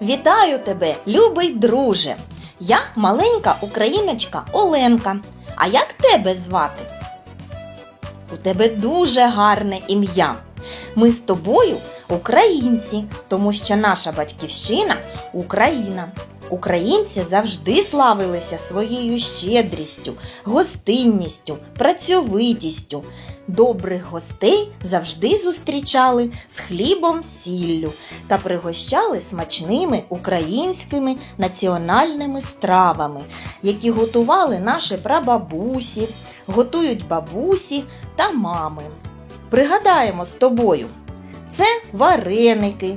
Вітаю тебе, любий друже! Я маленька україночка Оленка. А як тебе звати? У тебе дуже гарне ім'я. Ми з тобою українці, тому що наша батьківщина Україна. Українці завжди славилися своєю щедрістю, гостинністю, працьовитістю. Добрих гостей завжди зустрічали з хлібом сіллю та пригощали смачними українськими національними стравами, які готували наші прабабусі, готують бабусі та мами. Пригадаємо з тобою, це вареники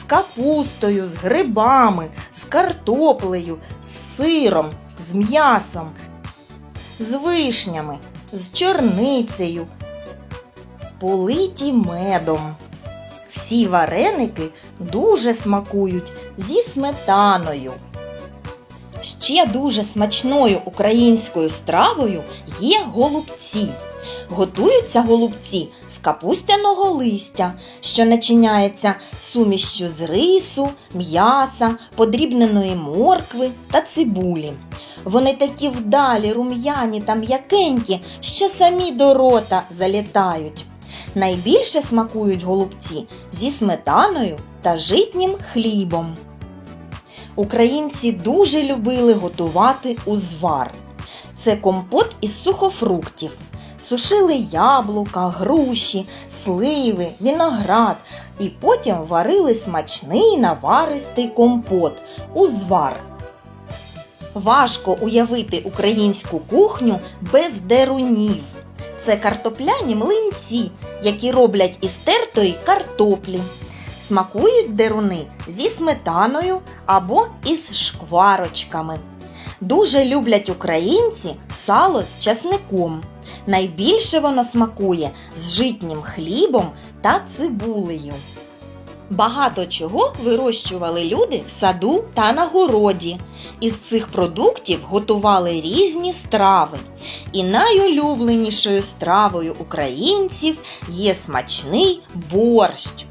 з капустою, з грибами, з картоплею, з сиром, з м'ясом, з вишнями, з чорницею, политі медом. Всі вареники дуже смакують зі сметаною. Ще дуже смачною українською стравою є голубці. Готуються голубці з капустяного листя, що начиняється сумішчю з рису, м'яса, подрібненої моркви та цибулі. Вони такі вдалі, рум'яні та м'якенькі, що самі до рота залітають. Найбільше смакують голубці зі сметаною та житнім хлібом. Українці дуже любили готувати узвар. Це компот із сухофруктів. Сушили яблука, груші, сливи, виноград і потім варили смачний наваристий компот узвар. Важко уявити українську кухню без дерунів. Це картопляні млинці, які роблять із тертої картоплі. Смакують деруни зі сметаною або із шкварочками. Дуже люблять українці сало з часником. Найбільше воно смакує з житнім хлібом та цибулею. Багато чого вирощували люди в саду та на городі. Із цих продуктів готували різні страви. І найулюбленішою стравою українців є смачний борщ.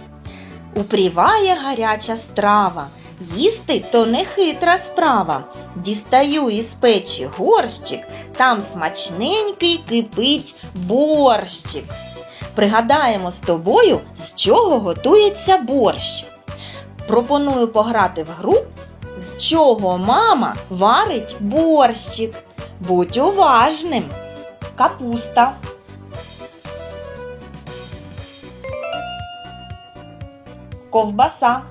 Упріває гаряча страва. Їсти то не хитра справа. Дістаю із печі горщик, там смачненький кипить борщик. Пригадаємо з тобою, з чого готується борщ. Пропоную пограти в гру, з чого мама варить борщик. Будь уважним. Капуста. Ковбаса.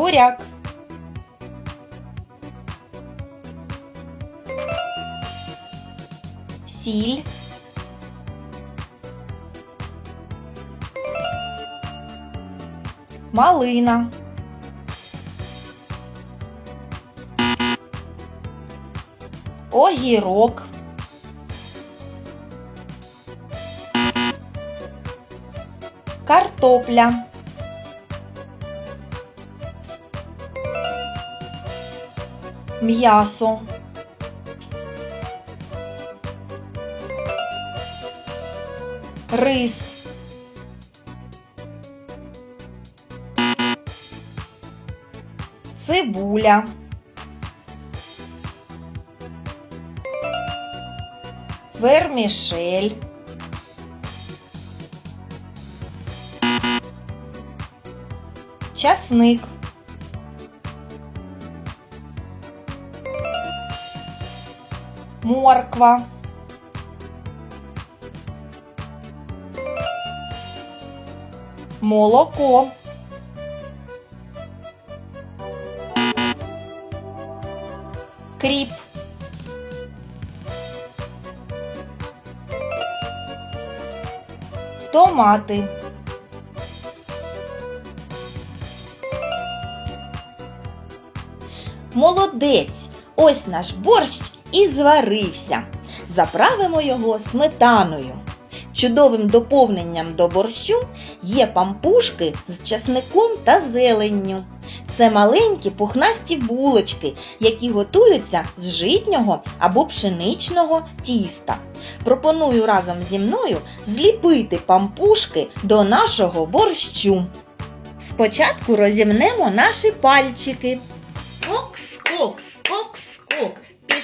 Буряк. Сіль. Малина. Огірок. Картопля. М'ясо. Рис. Цибуля. Вермішель. Часник. Морква. Молоко. Кріп. Томати. Молодець! Ось наш борщ і зварився. Заправимо його сметаною. Чудовим доповненням до борщу є пампушки з часником та зеленню. Це маленькі пухнасті булочки, які готуються з житнього або пшеничного тіста. Пропоную разом зі мною зліпити пампушки до нашого борщу. Спочатку розімнемо наші пальчики. Кок-скок, скок-скок,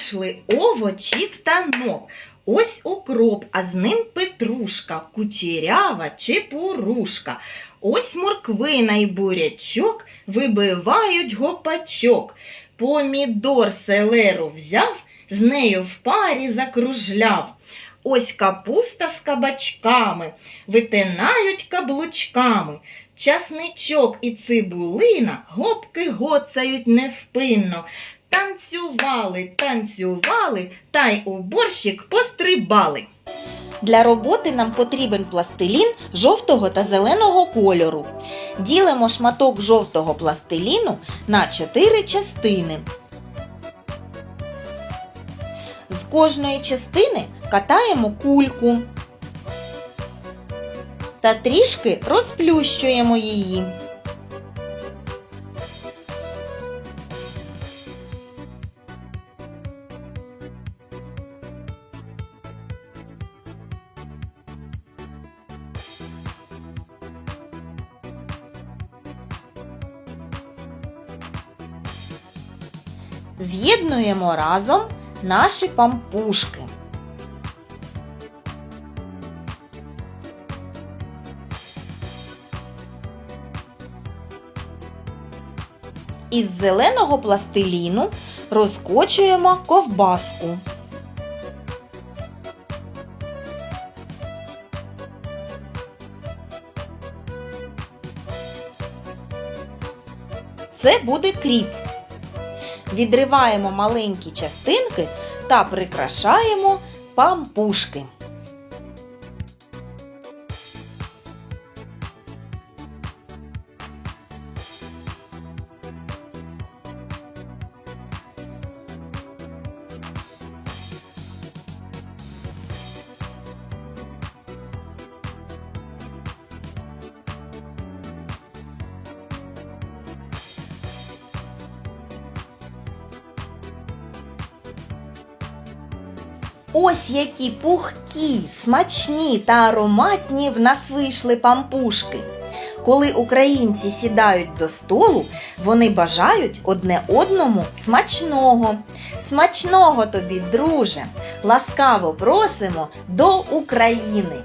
пішли овочі в танок. Ось укроп, а з ним петрушка, кучерява чепурушка. Ось морквина й бурячок вибивають гопачок. Помідор селеру взяв, з нею в парі закружляв. Ось капуста з кабачками, витинають каблучками. Часничок і цибулина гопки гоцають невпинно. Танцювали, танцювали, та й у борщик пострибали. Для роботи нам потрібен пластилін жовтого та зеленого кольору. Ділимо шматок жовтого пластиліну на 4 частини. З кожної частини катаємо кульку та трішки розплющуємо її. З'єднуємо разом наші пампушки. Із зеленого пластиліну розкочуємо ковбаску. Це буде кріп. Відриваємо маленькі частинки та прикрашаємо пампушки. Ось які пухкі, смачні та ароматні в нас вийшли пампушки. Коли українці сідають до столу, вони бажають одне одному смачного. Смачного тобі, друже! Ласкаво просимо до України!